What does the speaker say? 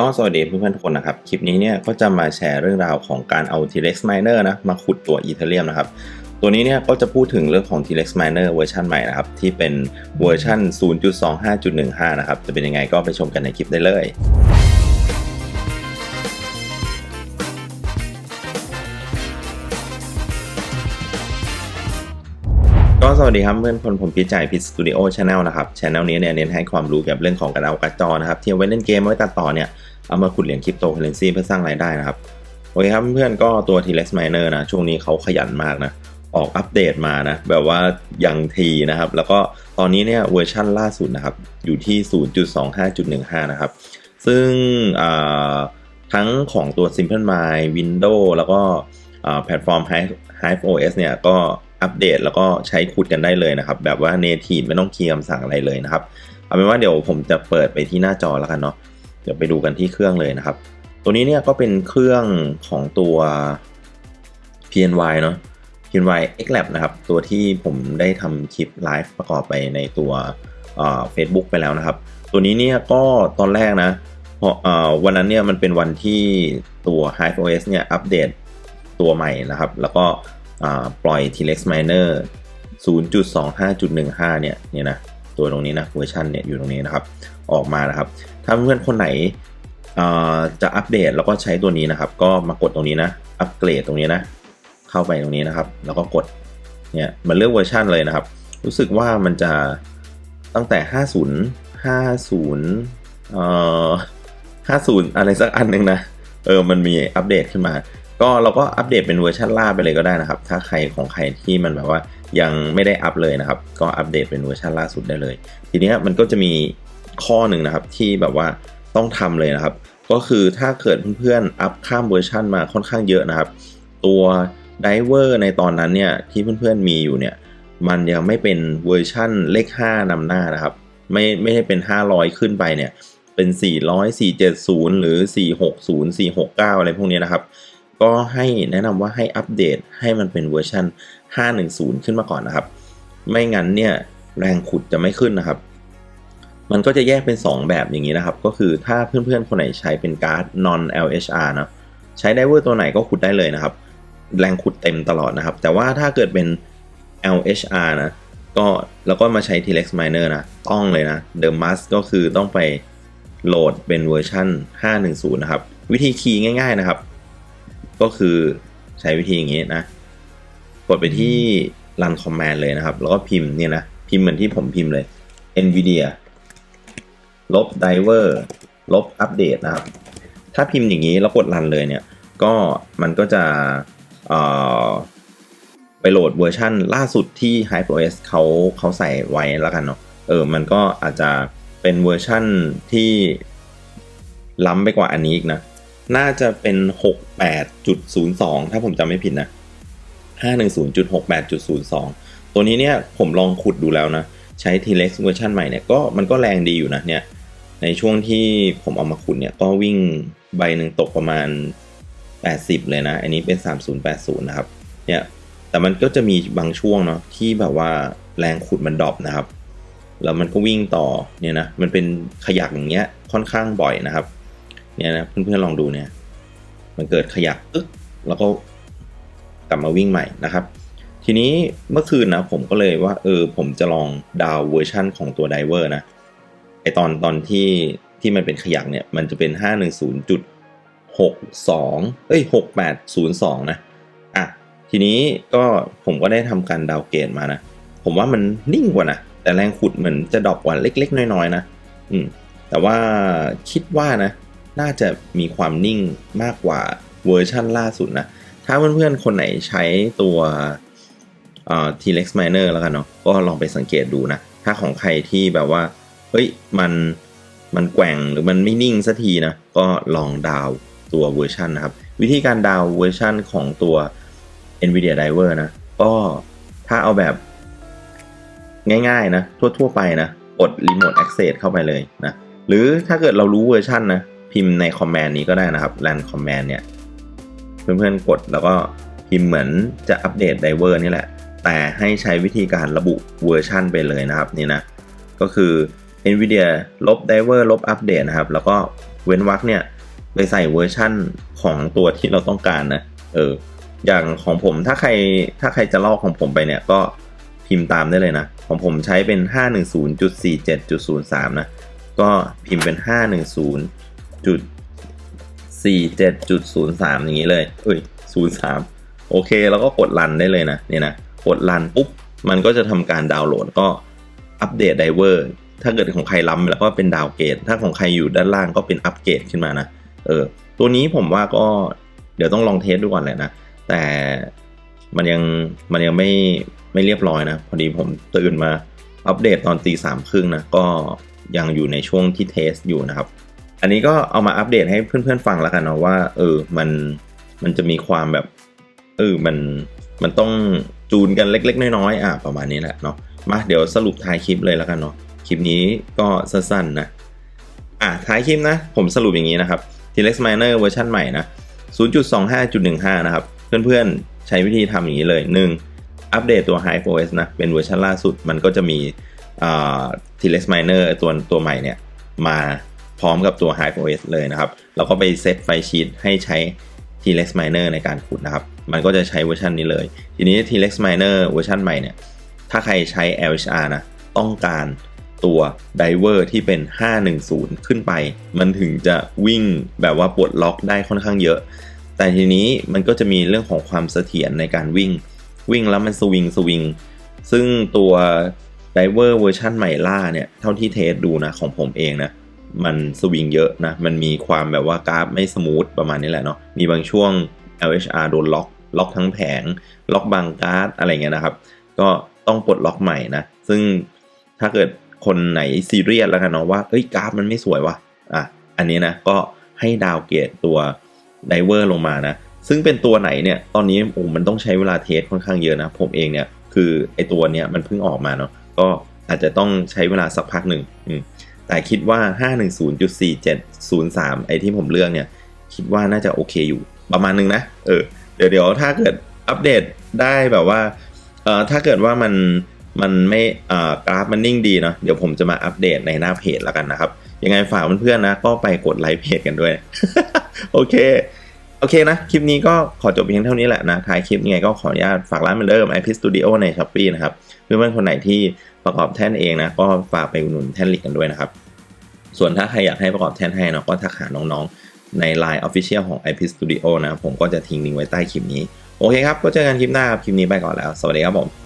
ก็สวัสดีเพื่อนๆทุกคนนะครับ คลิปนี้เนี่ยก็จะมาแชร์เรื่องราวของการเอา T-Rex Miner นะมาขุดตัวอีเทเรียมนะครับ ตัวนี้เนี่ยก็จะพูดถึงเรื่องของ T-Rex Miner เวอร์ชันใหม่นะครับ ที่เป็นเวอร์ชัน0.25.15 นะครับ จะเป็นยังไงก็ไปชมกันในคลิปได้เลยก็สวัสดีครับเพื่อนคนผมพิจัยพิสตูดิโอชาแนลนะครับช anel นี้เนี่ยเน้นให้ความรู้เกี่ยวกับเรื่องของการเอาการ์ดจอนะครับที่เอาไว้เล่นเกมไว้ตัดต่อเนี่ย เอามาขุดเหรียญคริปโตเคอเรนซีเพื่อสร้างรายได้นะครับ โอเคครับเพื่อนก็ตัว T-Rex Miner นะ ช่วงนี้เขาขยันมากนะ ออกอัปเดตมานะ แบบว่ายังทีนะครับ แล้วก็ตอนนี้เนี่ยเวอร์ชั่นล่าสุดนะครับ อยู่ที่ 0.25.15 นะครับ ซึ่งทั้งของตัว Simple Mind Windows แล้วก็แพลตฟอร์ม Hive OS เนี่ยก็อัปเดตแล้วก็ใช้ขุดกันได้เลยนะครับ แบบว่า native ไม่ต้องคีย์คำสั่งอะไรเลยนะครับ เอาเป็นว่าเดี๋ยวผมจะเปิดไปที่หน้าจอแล้วกันเนาะ เดี๋ยวไปดูกันที่เครื่องเลยนะครับ ตัวนี้เนี่ยก็เป็นเครื่องของตัว PNY เนาะ PNY XLab นะครับ ตัวที่ผมได้ทำคลิปไลฟ์ประกอบไปในตัวเฟซบุ๊กไปแล้วนะครับ ตัวนี้เนี่ยก็ตอนแรกนะเพราะวันนั้นเนี่ยมันเป็นวันที่ตัว Hive OS เนี่ยอัปเดตตัวใหม่นะครับ แล้วก็ปล่อย T-Rex Miner 0.25.15 เนี่ยเนี่ยนะตัวตรงนี้นะเวอร์ชันเนี่ยอยู่ตรงนี้นะครับ ออกมานะครับ ถ้าเพื่อนคนไหนจะอัปเดตแล้วก็ใช้ตัวนี้นะครับ ก็มากดตรงนี้นะ อัปเกรดตรงนี้นะ เข้าไปตรงนี้นะครับ แล้วก็กด เนี่ย มันเลือกเวอร์ชันเลยนะครับ รู้สึกว่ามันจะตั้งแต่ 50 50เอ่อ50 อะไรสักอันหนึ่งนะ เออ มันมีอัปเดตขึ้นมา ก็เราก็อัปเดตเป็นเวอร์ชันล่าไปเลยก็ได้นะครับ ถ้าใครของใครที่มันแบบว่ายังไม่ได้อัปเลยนะครับ ก็อัปเดตเป็นเวอร์ชันล่าสุดได้เลย ทีนี้มันก็จะมี ข้อหนึ่งนะครับที่แบบว่าต้องทำเลยนะครับ ก็คือถ้าเกิดเพื่อนๆอัพข้ามเวอร์ชันมาค่อนข้างเยอะนะครับ ตัวไดเวอร์ในตอนนั้นเนี่ยที่เพื่อนๆมีอยู่เนี่ยมันยังไม่เป็นเวอร์ชั่นเลข 5นำหน้านะครับ ไม่ไม่ได้เป็น 500 ขึ้นไปเนี่ยเป็น 400 470 หรือ 460 469 อะไรพวกนี้นะครับ ก็ให้แนะนำว่าให้อัปเดตให้มันเป็นเวอร์ชัน510 ขึ้นมาก่อนนะครับ ไม่งั้นเนี่ยแรงขุดจะไม่ขึ้นนะครับ มันก็จะแยกเป็น 2 แบบอย่างนี้นะครับ ก็คือถ้าเพื่อนๆ คนไหนใช้เป็นการ์ด non LHR นะใช้ไดเวอร์ตัวไหนก็ขุดได้เลยนะครับ แรงขุดเต็มตลอดนะครับ แต่ว่าถ้าเกิดเป็น LHR นะก็แล้วก็มาใช้ T-Rex Miner นะ ต้องเลยนะ The Must ก็คือต้องไปโหลดเป็นเวอร์ชัน510 นะครับ วิธีคีย์ง่าย ๆนะครับ ก็คือใช้วิธีอย่างนี้นะ กดไปที่ Run Command เลยนะครับ แล้วก็พิมพ์เนี่ยนะ พิมพ์เหมือนที่ผมพิมพ์เลย NVIDIA ลบ Diver ลบ Update นะครับ ถ้าพิมพ์อย่างนี้แล้วกดรันเลยเนี่ย ก็มันก็จะไปโหลดเวอร์ชันล่าสุดที่ HyperOS เขาเขาใส่ไว้แล้วกันเนาะ เออ มันก็อาจจะเป็นเวอร์ชั่นที่ล้ำไปกว่าอันนี้อีกนะ น่าจะเป็น 68.02 ถ้าผมจำไม่ผิดนะ 510.68.02 ตัวนี้เนี่ยผมลองขุดดูแล้วนะ ใช้ T-Rex เวอร์ชันใหม่เนี่ยก็มันก็แรงดีอยู่นะเนี่ย ในช่วงที่ผมเอามาขุดเนี่ยก็วิ่งใบหนึ่งตกประมาณ 80 เลยนะ อันนี้เป็น 3080 นะครับ เนี่ย แต่มันก็จะมีบางช่วงเนาะที่แบบว่าแรงขุดมันดรอปนะครับ แล้วมันก็วิ่งต่อเนี่ยนะ มันเป็นขยักอย่างเงี้ยค่อนข้างบ่อยนะครับ เนี่ยนะเพื่อนๆลองดูเนี่ย มันเกิดขยักอึ๊กแล้วก็กลับมาวิ่งใหม่นะครับ ทีนี้เมื่อคืนนะผมก็เลยว่าเออผมจะลองดาวเวอร์ชั่นของตัวไดเวอร์นะ อตอนตอนที่ที่มันเป็นขยักเนี่ยมันจะเป็น 510จุด62 เอ้ย 6802 นะ อะ ทีนี้ก็ผมก็ได้ทำการดาวเกตมานะ ผมว่ามันนิ่งกว่านะ แต่แรงขุดเหมือนจะดรอปกว่าเล็ก ๆ น้อย ๆ นะ อืม แต่ว่าคิดว่านะ น่าจะมีความนิ่งมากกว่าเวอร์ชั่นล่าสุดนะ ถ้าเพื่อนๆ คนไหนใช้ตัวเอ่อ T-Rex Miner แล้วกันเนาะ ก็ลองไปสังเกตดูนะ ถ้าของใครที่แบบว่า เฮ้ยมันมันแกว่งหรือมันไม่นิ่งสักทีนะ ก็ลองดาวตัวเวอร์ชันนะครับ วิธีการดาวเวอร์ชันของตัว NVIDIA Driver นะ ก็ถ้าเอาแบบง่ายๆนะ ทั่ว ๆ ไปนะ กด Remote Access เข้าไปเลยนะ หรือถ้าเกิดเรารู้เวอร์ชันนะ พิมพ์ในคอมแมนด์นี้ก็ได้นะครับ Run Command เนี่ย เพื่อนๆ กดแล้วก็พิมพ์เหมือนจะอัปเดต Driver นี่แหละ แต่ให้ใช้วิธีการระบุเวอร์ชันไปเลยนะครับนี่นะ ก็คือ NVIDIA ลบ Driver ลบ Update นะครับ แล้วก็เว้นวรรคเนี่ย ไปใส่เวอร์ชั่นของตัวที่เราต้องการนะ เออ อย่างของผมถ้าใครถ้าใครจะลอกของผมไปเนี่ยก็พิมพ์ตามได้เลยนะ ของผมใช้เป็น 510.47.03 นะ ก็พิมพ์เป็น 510.47.03 อย่างนี้เลย เอ้ย 03 โอเค แล้วก็กดรันได้เลยนะ เนี่ยนะ กดรันปุ๊บ มันก็จะทำการดาวน์โหลดก็อัปเดตไดเวอร์ ถ้าเกิดของใครล้ำแล้วก็เป็นดาวเกรดถ้าของใครอยู่ด้านล่างก็เป็นอัปเกรดขึ้นมานะเออตัวนี้ผมว่าก็เดี๋ยวต้องลองเทสดูก่อนแหละนะ แต่มันยังมันยังไม่ไม่เรียบร้อยนะ พอดีผมตื่นมาอัปเดตตอนตีสามครึ่งนะ ก็ยังอยู่ในช่วงที่เทสอยู่นะครับ อันนี้ก็เอามาอัปเดตให้เพื่อนๆฟังแล้วกันเนาะว่า เออมันมันจะมีความแบบ เออมันมันต้องจูนกันเล็ก ๆ น้อยๆอะประมาณนี้แหละเนาะมาเดี๋ยวสรุปท้ายคลิปเลยแล้วกันเนาะ คลิปนี้ก็สั้นๆนะอะท้ายคลิปนะ ผมสรุปอย่างนี้นะครับ T-Rex Miner เวอร์ชันใหม่นะ 0.25.15 นะครับ เพื่อนๆ ใช้วิธีทำอย่างนี้เลย 1. อัปเดตตัว Hive OS นะ เป็นเวอร์ชันล่าสุด มันก็จะมี T-Rex Miner ตัวตัวใหม่เนี่ย มาพร้อมกับตัว Hive OS เลยนะครับแล้วก็ไปเซตไฟชีตให้ใช้ T-Rex Miner ในการขุดนะครับ มันก็จะใช้เวอร์ชันนี้เลย ทีนี้ T-Rex Miner เวอร์ชันใหม่เนี่ย ถ้าใครใช้ LHR นะ ต้องการ ตัวไดเวอร์ที่เป็น 510 ขึ้นไป มันถึงจะวิ่งแบบว่าปลดล็อกได้ค่อนข้างเยอะ แต่ทีนี้มันก็จะมีเรื่องของความเสถียรในการวิ่ง วิ่งแล้วมันสวิงสวิง ซึ่งตัวไดเวอร์เวอร์ชันใหม่ล่าเนี่ยเท่าที่เทสดูนะของผมเองนะมันสวิงเยอะนะ มันมีความแบบว่ากราฟไม่สมูทประมาณนี้แหละเนาะ มีบางช่วง LHR โดนล็อก ล็อกทั้งแผง ล็อกบางการ์ดอะไรเงี้ยนะครับ ก็ต้องปลดล็อกใหม่นะ ซึ่งถ้าเกิด คนไหนซีเรียสแล้วกันเนาะว่าเอ้ยกราฟมันไม่สวยว่ะอะอันนี้นะก็ให้ดาวเกรดตัวไดเวอร์ลงมานะ ซึ่งเป็นตัวไหนเนี่ย ตอนนี้โอ้มันต้องใช้เวลาเทสค่อนข้างเยอะนะ ผมเองเนี่ยคือไอตัวเนี้ยมันเพิ่งออกมาเนาะก็อาจจะต้องใช้เวลาสักพักหนึ่งแต่คิดว่า 510.4703 ไอที่ผมเลือกเนี่ย คิดว่าน่าจะโอเคอยู่ประมาณนึงนะ เออ เดี๋ยวเดี๋ยวถ้าเกิดอัปเดตได้แบบว่า เอ่อ ถ้าเกิดว่ามัน มันไม่กราฟมันนิ่งดีเนาะเดี๋ยวผมจะมาอัปเดตในหน้าเพจแล้วกันนะครับ ยังไงฝากเพื่อนๆนะ ก็ไปกดไลค์เพจกันด้วย โอเค โอเคนะ คลิปนี้ก็ขอจบเพียงเท่านี้แหละนะท้ายคลิปยังไงก็ขออนุญาตฝากร้านเหมือนเดิม IP Studio ใน s h อ p e e นะครับเพื่อนๆคนไหนที่ประกอบแท่นเองนะ ก็ฝากไปอุดหนุนแท่นลิกกันด้วยนะครับ ส่วนถ้าใครอยากให้ประกอบแท่นให้เนาะก็ทักหาน้องๆ ใน Line Official ของ IP Studio นะผมก็จะทิ้งลิงก์ไว้ใต้คลิปนี้โอเคครับก็เจอกันคลิปหน้าครับคลิปนี้ไปก่อนแล้ว สวัสดีครับผม